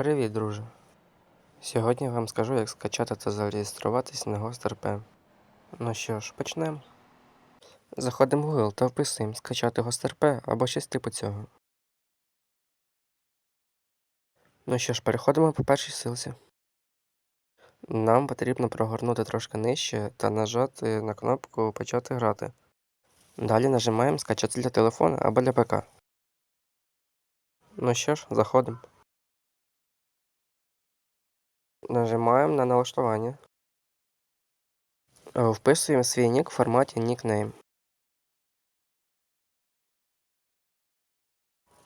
Привіт, друже. Сьогодні вам скажу, як скачати та зареєструватись на GhostRP. Ну що ж, почнемо. Заходимо в Google та вписуємо скачати GhostRP або щось типу цього. Ну що ж, переходимо по першій ссылці. Нам потрібно прогорнути трошки нижче та нажати на кнопку Почати грати. Далі нажимаємо скачати для телефона або для ПК. Ну що ж, заходимо. Нажимаємо на налаштування. Е, Вписуємо свій нік в форматі nickname.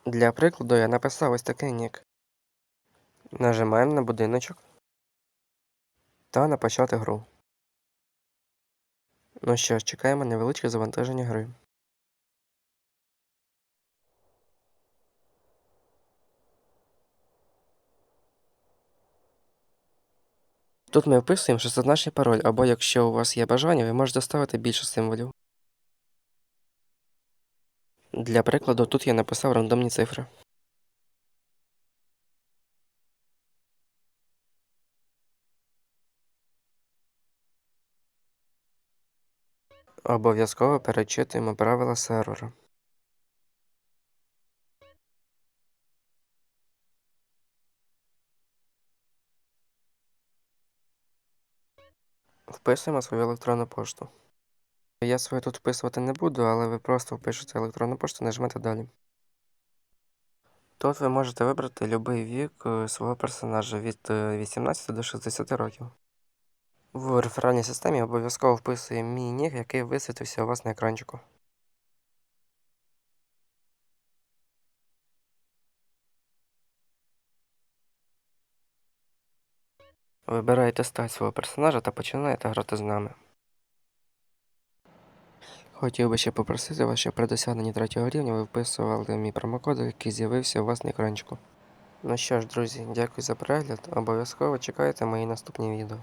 Для прикладу я написав ось такий нік. Нажимаємо на будиночок та на почати гру. Ну що ж, чекаємо невеличке завантаження гри. Тут ми вписуємо шестизначний пароль, або якщо у вас є бажання, ви можете ставити більше символів. Для прикладу, тут я написав рандомні цифри. Обов'язково перечитуємо правила сервера. Вписуємо свою електронну пошту. Я свою тут вписувати не буду, але ви просто впишете електронну пошту, нажмете далі. Тут ви можете вибрати будь-який вік е, свого персонажа від е, 18 до 60 років. В реферальній системі обов'язково вписуємо мій нік, який висвітився у вас на екранчику. Вибираєте стать свого персонажа та починаєте грати з нами. Хотів би ще попросити вас, щоб при досягненні третього рівня ви вписували мій промокод, який з'явився у вас на екранчику. Ну що ж, друзі, дякую за перегляд. Обов'язково чекайте мої наступні відео.